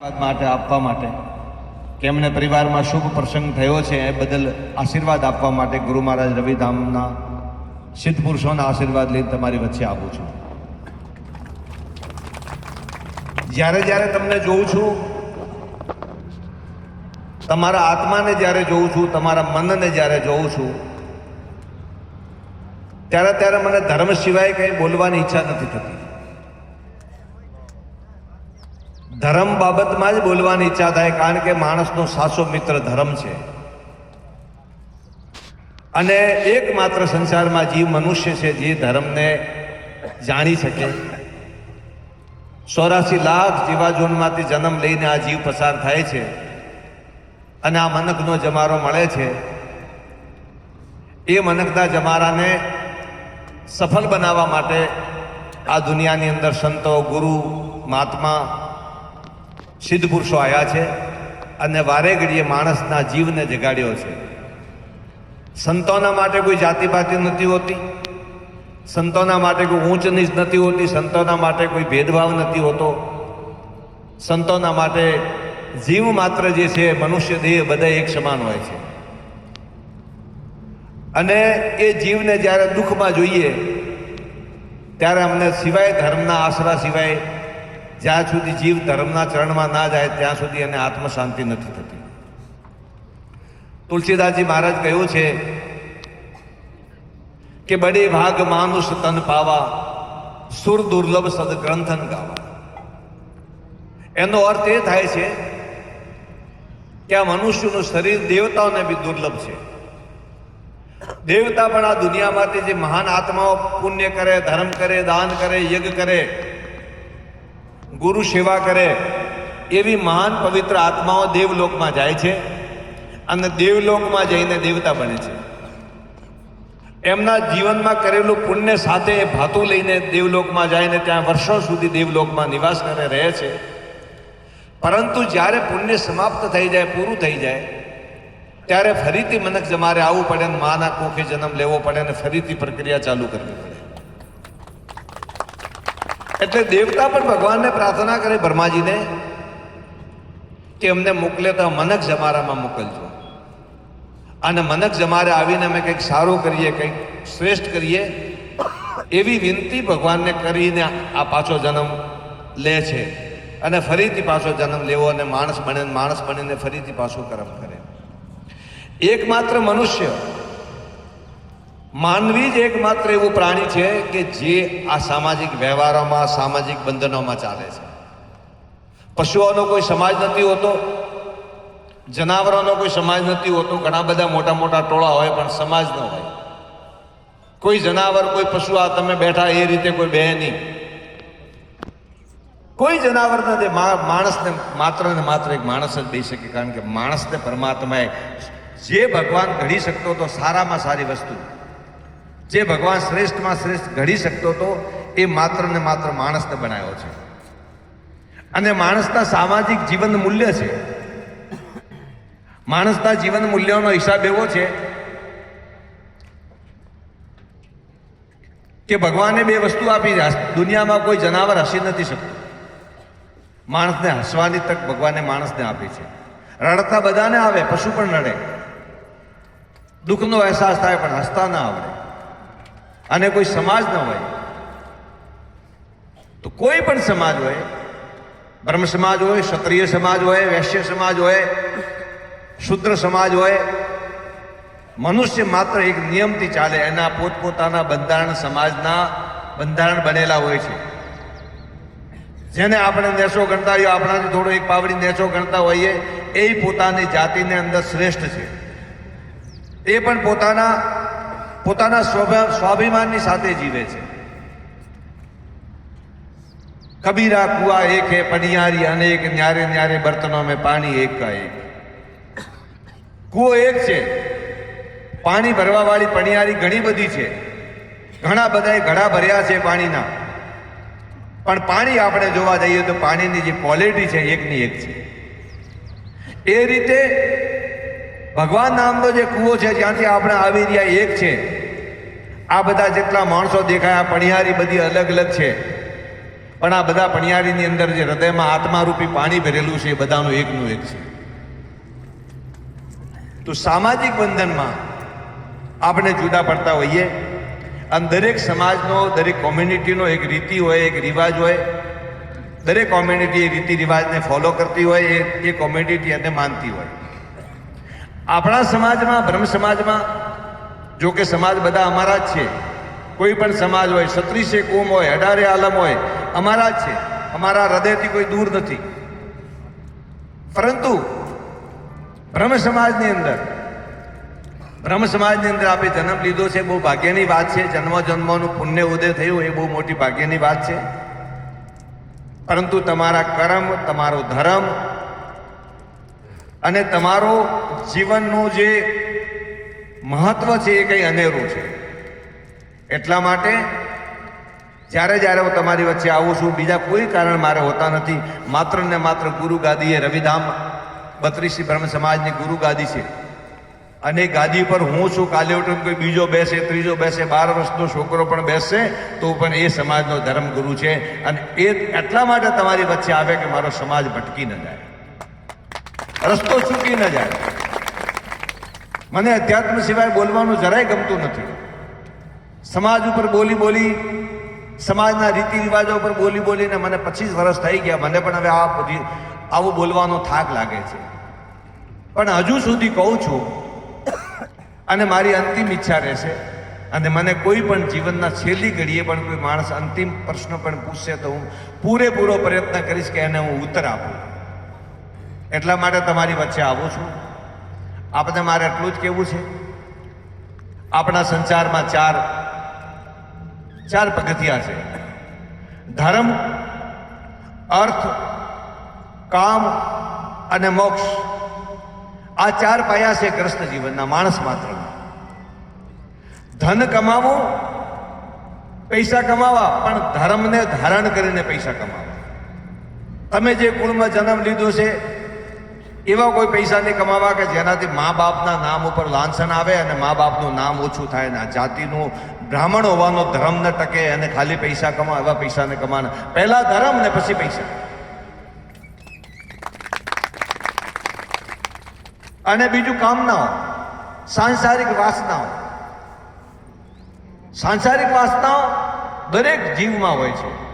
માટે, આપવા માટે. કે પરિવારમાં શુભ પ્રસંગ થયો છે એ બદલ આશીર્વાદ આપવા માટે ગુરુ મહારાજ રવિધામના સિદ્ધ પુરુષોના આશીર્વાદ લઈને તમારી વચ્ચે આવું છું. જ્યારે જ્યારે તમને જોઉં છું, તમારા આત્માને જ્યારે જોઉં છું, તમારા મનને જ્યારે જોઉં છું, ત્યારે ત્યારે મને ધર્મ સિવાય કંઈ બોલવાની ઈચ્છા નથી થતી. ધર્મ બાબતમાં જ બોલવાની ઈચ્છા થાય, કારણ કે માણસનો સાચો મિત્ર ધર્મ છે. અને એકમાત્ર સંસારમાં જીવ મનુષ્ય છે, જે ધર્મને જાણી શકે. ચોરાસી લાખ જીવાજોનમાંથી જન્મ લઈને આ જીવ પસાર થાય છે અને આ મનકનો જમારો મળે છે. એ મનકના જમારાને સફળ બનાવવા માટે આ દુનિયાની અંદર સંતો, ગુરુ, મહાત્મા સિદ્ધ પુરુષો આવ્યા છે અને વારે ઘડીએ માણસના જીવને જગાડ્યો છે. સંતોના માટે કોઈ જાતિપાતિ નથી હોતી. સંતોના માટે કોઈ ઊંચ નીચ નથી હોતી. સંતોના માટે કોઈ ભેદભાવ નથી હોતો. સંતોના માટે જીવ માત્ર જે છે, મનુષ્ય દેહ બધા એક સમાન હોય છે. અને એ જીવને જ્યારે દુઃખમાં જોઈએ, ત્યારે અમને સિવાય ધર્મના આશરા સિવાય જ્યાં સુધી જીવ ધર્મના ચરણમાં ના જાય, ત્યાં સુધી એને આત્મ શાંતિ નથી થતી. તુલસીદાસજી મહારાજ કહ્યું છે કે બડે ભાગ માનુષ તન પાવા, સુર દુર્લભ સદગ્રંથન ગાવા. એનો અર્થ એ થાય છે કે આ મનુષ્યનું શરીર દેવતાઓને બી દુર્લભ છે. દેવતા પણ આ દુનિયામાંથી જે મહાન આત્માઓ પુણ્ય કરે, ધર્મ કરે, દાન કરે, યજ્ઞ કરે ગુરુ સેવા કરે, એવી મહાન પવિત્ર આત્માઓ દેવલોકમાં જાય છે અને દેવલોકમાં જઈને દેવતા બને છે. એમના જીવનમાં કરેલું પુણ્ય સાથે એ ભાતું લઈને દેવલોકમાં જાય ને ત્યાં વર્ષો સુધી દેવલોકમાં નિવાસ કરે, રહે છે. પરંતુ જ્યારે પુણ્ય સમાપ્ત થઈ જાય, પૂરું થઈ જાય, ત્યારે ફરીથી મનક જમારે આવવું પડે ને માના કોખે જન્મ લેવો પડે ને ફરીથી પ્રક્રિયા ચાલુ કરવી પડે. એટલે દેવતા પણ ભગવાનને પ્રાર્થના કરે બ્રહ્માજીને કે અમને મોકલે તો મનક જમારામાં મોકલજો. અને મનક જમારે આવીને અમે કંઈક સારું કરીએ, કંઈક શ્રેષ્ઠ કરીએ, એવી વિનંતી ભગવાનને કરીને આ પાછો જન્મ લે છે. અને ફરીથી પાછો જન્મ લેવો અને માણસ બને, માણસ બનીને ફરીથી પાછો કર્મ કરે. એકમાત્ર મનુષ્ય માનવી જ એકમાત્ર એવું પ્રાણી છે કે જે આ સામાજિક વ્યવહારોમાં, સામાજિક બંધનોમાં ચાલે છે. પશુઓનો કોઈ સમાજ નથી હોતો, જનાવરોનો કોઈ સમાજ નથી હોતો, ઘણા બધા મોટા મોટા ટોળા હોય પણ સમાજ ન હોય. કોઈ જનાવર, કોઈ પશુ, આ તમે બેઠા એ રીતે કોઈ બે નહીં. કોઈ જનાવર નથી માણસને માત્ર ને માત્ર એક માણસ જ દઈ શકે, કારણ કે માણસને પરમાત્માએ જે ભગવાન ઘડી શકતો હતો સારામાં સારી વસ્તુ. જે ભગવાન શ્રેષ્ઠમાં શ્રેષ્ઠ ઘડી શકતો હતો, એ માત્ર ને માત્ર માણસને બનાવ્યો છે. અને માણસના સામાજિક જીવન મૂલ્ય છે. માણસના જીવન મૂલ્યોનો હિસાબ એવો છે કે ભગવાને બે વસ્તુ આપી દુનિયામાં કોઈ જનાવર હસી નથી શકતું. માણસને હસવાની તક ભગવાને માણસને આપી છે. રડતા બધાને આવે, પશુ પણ રડે. દુઃખનો અહેસાસ થાય, પણ હસતા ના આવડે. અને કોઈ સમાજ ન હોય, તો કોઈ પણ સમાજ હોય, બ્રહ્મ સમાજ હોય, ક્ષત્રિય સમાજ હોય, વૈશ્ય સમાજ હોય, શુદ્ર સમાજ હોય, મનુષ્ય માત્ર એક નિયમથી ચાલે, એના પોતપોતાના બંધારણ સમાજના બંધારણ બનેલા હોય છે. જેને આપણે નેસો ગણતા હોઈએ આપણાથી થોડો એક પાવડી નેસો ગણતા હોઈએ, એ પોતાની જાતિને અંદર શ્રેષ્ઠ છે. એ પણ પોતાના પોતાના સ્વભા- સ્વાભિમાનની સાથે જીવે છે. કબીરા, કુવા, એક હે, પનિયારી, અનેક, ન્યારે ન્યારે બર્તનો મેં પાણી એક કા એક. કૂવો એક છે. પાણી ભરવા વાળી પણિયારી ઘણી બધી છે. ઘણા બધાએ ઘડા ભર્યા છે પાણીના. પણ પાણી આપણે જોવા જઈએ તો પાણીની જે ક્વોલિટી છે એકની એક છે. એ રીતે ભગવાન નામનો જે કૂવો છે, જ્યાંથી આપણે આવી રહ્યા એક છે આ બધા જેટલા માણસો દેખાયા પણિયારી બધી અલગ અલગ છે. પણ આ બધા પણિયારીની અંદર જે હૃદયમાં આત્મારૂપી પાણી ભરેલું છે, એ બધાનું એકનું એક છે. તો સામાજિક બંધનમાં આપણે જુદા પડતા હોઈએ. અને દરેક સમાજનો, દરેક કોમ્યુનિટીનો એક રીતિ હોય, એક રિવાજ હોય. દરેક કોમ્યુનિટી એ રીતિ રિવાજને ફોલો કરતી હોય એ એ કોમ્યુનિટી એને માનતી હોય. આપણા સમાજમાં, બ્રહ્મ સમાજમાં જો કે સમાજ બધા અમારા જ છે. કોઈ પણ સમાજ હોય, છત્રીસે કોમ હોય, અઢારે આલમ હોય, અમારા જ છે. અમારા હૃદયથી કોઈ દૂર નથી. પરંતુ બ્રહ્મ સમાજની અંદર, બ્રહ્મ સમાજની અંદર આપણે જન્મ લીધો છે, બહુ ભાગ્યની વાત છે. જન્મ જન્મનું પુણ્ય ઉદય થયું, એ બહુ મોટી ભાગ્યની વાત છે. પરંતુ તમારા કર્મ, તમારો ધર્મ અને તમારો જીવનનું જે મહત્વ છે એ કંઈ અનેરું છે. એટલા માટે જ્યારે જ્યારે હું તમારી વચ્ચે આવું છું, બીજા કોઈ કારણ મારે હોતા નથી. માત્ર ને માત્ર ગુરુ ગાદીએ રવિધામ બત્રીસી બ્રહ્મ સમાજની ગુરુ ગાદી છે. અને એ ગાદી પર હું છું, કાલે ઉઠીને કોઈ બીજો બેસે, ત્રીજો બેસે, બાર વર્ષનો છોકરો પણ બેસશે તો પણ એ સમાજનો ધર્મગુરુ છે. અને એ એટલા માટે તમારી વચ્ચે આવે કે મારો સમાજ ભટકી ન જાય. રસ્તો ચૂકી ન જાય. મને અધ્યાત્મ સિવાય બોલવાનું જરાય ગમતું નથી. સમાજ ઉપર બોલી બોલી, સમાજના રીતિ રિવાજો ઉપર બોલી બોલીને મને પચીસ વર્ષ થઈ ગયા. મને પણ હવે આ આવું બોલવાનો થાક લાગે છે. પણ હજુ સુધી કહું છું, અને મારી અંતિમ ઈચ્છા રહેશે, અને મને કોઈ પણ જીવનના છેલ્લી ઘડીએ પણ કોઈ માણસ અંતિમ પ્રશ્ન પણ પૂછશે તો હું પૂરેપૂરો પ્રયત્ન કરીશ કે એને હું ઉત્તર આપું. એટલા માટે તમારી વચ્ચે આવું છું. આપને મારે એટલું જ કહેવું છે. આપણા સંસારમાં ચાર ચાર પગથિયા છે. ધર્મ, અર્થ, કામ અને મોક્ષ. આ ચાર પાયા છે કૃષ્ણ જીવનના માણસ માત્ર ધન કમાવો, પૈસા કમાવા, પણ ધર્મને ધારણ કરીને પૈસા કમાવા. તમે જે કુળમાં જન્મ લીધો છે એવા કોઈ પૈસા નહીં કમાવા કે જેનાથી મા બાપના નામ ઉપર લાંછન આવે અને મા બાપનું નામ ઓછું થાય ને જાતિનું બ્રાહ્મણ હોવાનો ધર્મ ન ટકે અને ખાલી પૈસા કમા એવા પૈસાને કમાના પહેલા ધર્મ ને પછી પૈસા. અને બીજું કામનાઓ. સાંસારિક વાસનાઓ. સાંસારિક વાસનાઓ દરેક જીવમાં હોય છે.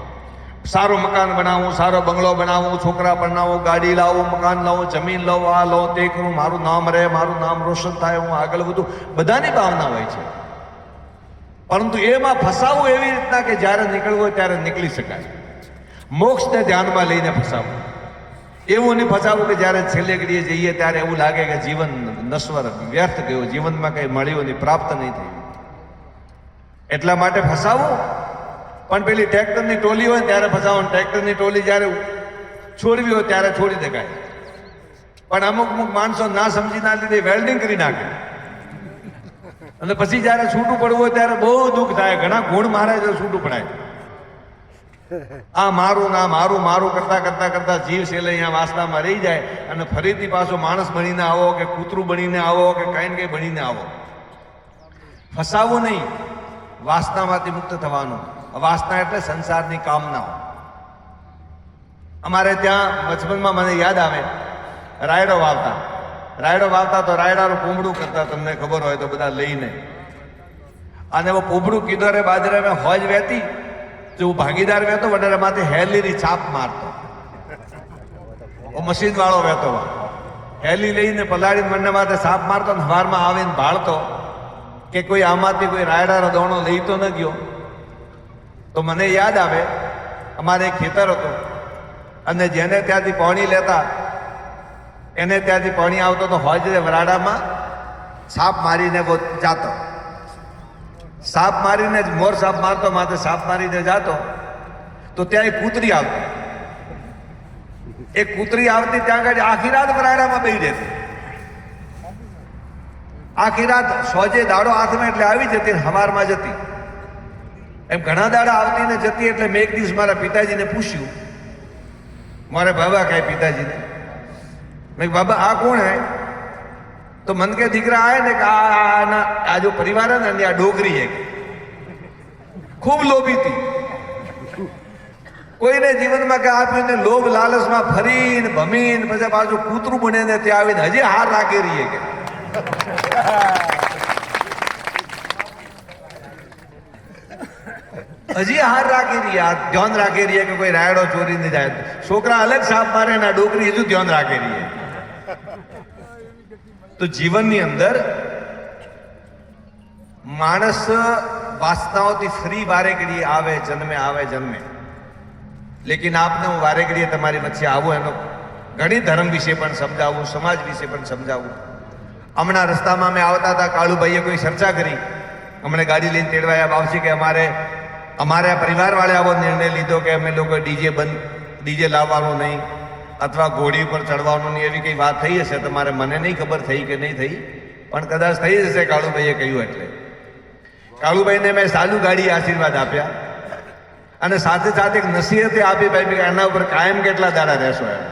સારું મકાન બનાવવું સારો બંગલો બનાવું, છોકરા બનાવું ગાડી લાવું, મકાન લાવું, જમીન લઉં આ લો તે કરું, મારું નામ રહે, મારું નામ રોશન થાય, હું આગળ વધું. બધાની ભાવના હોય છે. પરંતુ એમાં ફસાવવું એવી રીતના કે જ્યારે નીકળવું હોય ત્યારે નીકળી શકાય. મોક્ષને ધ્યાનમાં લઈને ફસાવું. એવું નહીં ફસાવું કે જ્યારે છેલ્લે ઘડીએ જઈએ ત્યારે એવું લાગે કે જીવન નશ્વર, વ્યર્થ ગયું, જીવનમાં કંઈ મળ્યું નહીં, પ્રાપ્ત નહીં થયું. એટલા માટે ફસાવું પણ પેલી ટ્રેક્ટરની ટોલી હોય ત્યારે ફસાવો ટ્રેક્ટરની ટોલી જ્યારે છોડવી હોય ત્યારે છોડી દેખાય. પણ અમુક અમુક માણસો ના સમજી ના લીધે વેલ્ડિંગ કરી નાખે. અને પછી જ્યારે છૂટું પડવું હોય ત્યારે બહુ દુઃખ થાય. ઘણા ગુણ મારે તો છૂટું પડાય. આ મારું ના, મારું મારું કરતા કરતા કરતા જીવ સેલે અહીંયા વાસનામાં રહી જાય અને ફરીથી પાછો માણસ બનીને આવો કે કૂતરું બનીને આવો કે કંઈ ને કંઈ બનીને આવો. ફસાવું નહીં. વાસનામાંથી મુક્ત થવાનું. વાસના એટલે સંસારની કામનાઓ. અમારે ત્યાં બચપનમાં મને યાદ આવે, રાયડો વાવતા. રાયડો વાવતા તો રાયડાનું પૂમડું કરતા તમને ખબર હોય તો બધા લઈને. અને वो પૂમડું કિધરે બાજરે, મેં હોજ વહેતી જો હું ભાગીદાર વહેતો વડેરે માથે હેલીની છાપ મારતો. મશીન વાળો વહેતો હેલી લઈને પલાળી મને માથે સાપ મારતો ને હવારમાં આવીને ભાળતો કે કોઈ આમાંથી કોઈ રાયડાનો દોણો લઈ તો ન ગયો. તો મને યાદ આવે, અમારે ખેતર હતું. અને જેને ત્યાંથી પાણી લેતા, એને ત્યાંથી પાણી આવતો તો હોજરે વરાડામાં સાપ મારીને જાતો. સાપ મારીને જ મોર સાપ મારતો માથે સાપ મારીને જાતો. તો ત્યાં એક કૂતરી આવતી. એ કૂતરી આવતી ત્યાં આગળ આખી રાત વરાડામાં બેસી રહેતી. આખી રાત સોજે દાડો હાથમાં એટલે આવી જતી હવારમાં જતી. એમ ઘણા દાડા આવતી ને જતી એટલે મેં એક દિવસ મારા પિતાજીને પૂછ્યું, મારે બાબા કહે પિતાજીને? મેં બાબા, આ કોણ હે? તો મન કે, દીકરા આવે ને કે આના, આ જો પરિવાર હે ને આ ડોગરી હે. ખૂબ લોભી હતી. કોઈને જીવનમાં કે આપ્યું ને લોભ લાલચમાં ફરીને ભમીને પછી પાછું કૂતરું બનીને ત્યાં આવીને હજી હાર રાખી રહીએ કે? હજી હાર રાખી રહી આ ધ્યાન રાખી રહી કે કોઈ રાયડો ચોરી નહીં જાય. છોકરા અલગ સાપ મારે ને ડોકરી હજુ ધ્યાન રાખી રહી તો જીવનની અંદર માણસ વાસનાઓથી ફ્રી વારે ઘડીએ આવે, જન્મે આવે, જન્મે. લેકિન આપને હું વારે ઘડીએ તમારી વચ્ચે આવું એનો ઘણી ધર્મ વિશે પણ સમજાવું, સમાજ વિશે પણ સમજાવું. હમણાં રસ્તામાં અમે આવતા હતા, કાળુભાઈએ કોઈ ચર્ચા કરી. અમને ગાડી લઈને તેડવાયા બાવજી કે અમારે અમારે પરિવારવાળે આવો નિર્ણય લીધો કે અમે લોકો ડીજે બંધ ડીજે લાવવાનું નહીં અથવા ઘોડી ઉપર ચડવાનું નહીં એવી કંઈ વાત થઈ હશે તમારે મને નહીં ખબર થઈ કે નહીં થઈ પણ કદાચ થઈ જશે કાળુભાઈએ કહ્યું એટલે. કાળુભાઈને મેં સાલું ગાડી આશીર્વાદ આપ્યા. અને સાથે સાથે એક નસીહતે આપી ભાઈ એના ઉપર કાયમ કેટલા દાડા રહેશો એમ.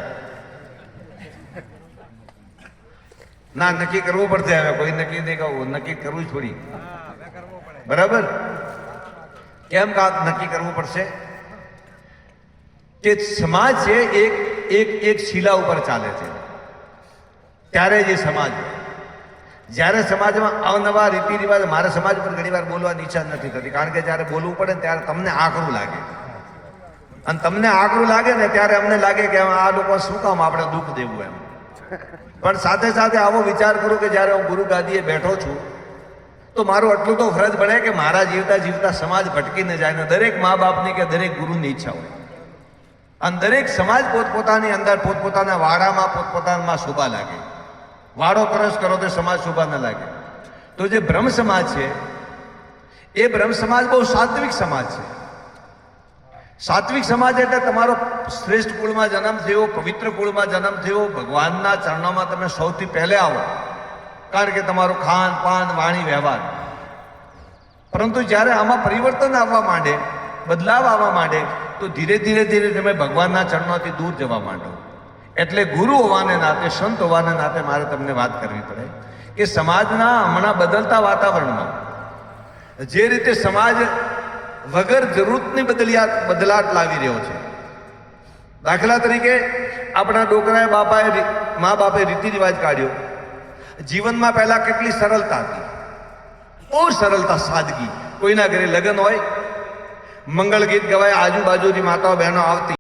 ના નક્કી કરવું પડશે હવે કોઈ નક્કી નહીં કહું નક્કી કરવું જ થોડી. બરાબર? કેમ કાંક નક્કી કરવું પડશે કે સમાજ છે એક એક એક શીલા ઉપર ચાલે છે. ત્યારે જે સમાજ જ્યારે સમાજમાં અવનવા રીતિ રિવાજ મારા સમાજ પર ઘણી વાર બોલવાની ઈચ્છા નથી થતી. કારણ કે જ્યારે બોલવું પડે ને ત્યારે તમને આકરું લાગે. અને તમને આકરું લાગે ને ત્યારે અમને લાગે કે આ લોકો શું કામ આપણે દુઃખ દેવું એમ. પણ સાથે સાથે આવો વિચાર કરું કે જ્યારે હું ગુરુ ગાદીએ બેઠો છું તો મારું આટલું તો ફરજ પડે કે મારા જીવતા જીવતા સમાજ ભટકી ન જાય ને દરેક મા બાપની કે દરેક ગુરુની ઈચ્છા હોય. અને દરેક સમાજ પોતપોતાની અંદર પોતપોતાના વાડામાં પોતપોતાના શોભા લાગે. વાડો પરસ કરો તો સમાજ શોભા ન લાગે. તો જે બ્રહ્મ સમાજ છે, એ બ્રહ્મ સમાજ બહુ સાત્વિક સમાજ છે. સાત્વિક સમાજ એટલે તમારો શ્રેષ્ઠ કુળમાં જન્મ થયો, પવિત્ર કુળમાં જન્મ થયો, ભગવાનના ચરણોમાં તમે સૌથી પહેલે આવો. કારણ કે તમારું ખાન, પાન, વાણી, વ્યવહાર. પરંતુ જ્યારે આમાં પરિવર્તન આવવા માંડે, બદલાવ આવવા માંડે, તો ધીરે ધીરે ધીરે તમે ભગવાનના ચરણોથી દૂર જવા માંડો. એટલે ગુરુ હોવાને નાતે, સંત હોવાને નાતે મારે તમને વાત કરવી પડે કે સમાજના હમણાં બદલતા વાતાવરણમાં, જે રીતે સમાજ વગર જરૂરતની બદલિયાત, બદલાટ લાવી રહ્યો છે. દાખલા તરીકે આપણા ડોકરાએ બાપાએ મા બાપે રીતિ રિવાજ કાઢ્યો. જીવનમાં પહેલા કેટલી સરળતા હતી? બહુ સરળતા, સાદગી. કોઈના ઘરે લગ્ન હોય, મંગળ ગીત ગવાય, આજુબાજુની માતાઓ બહેનો આવતી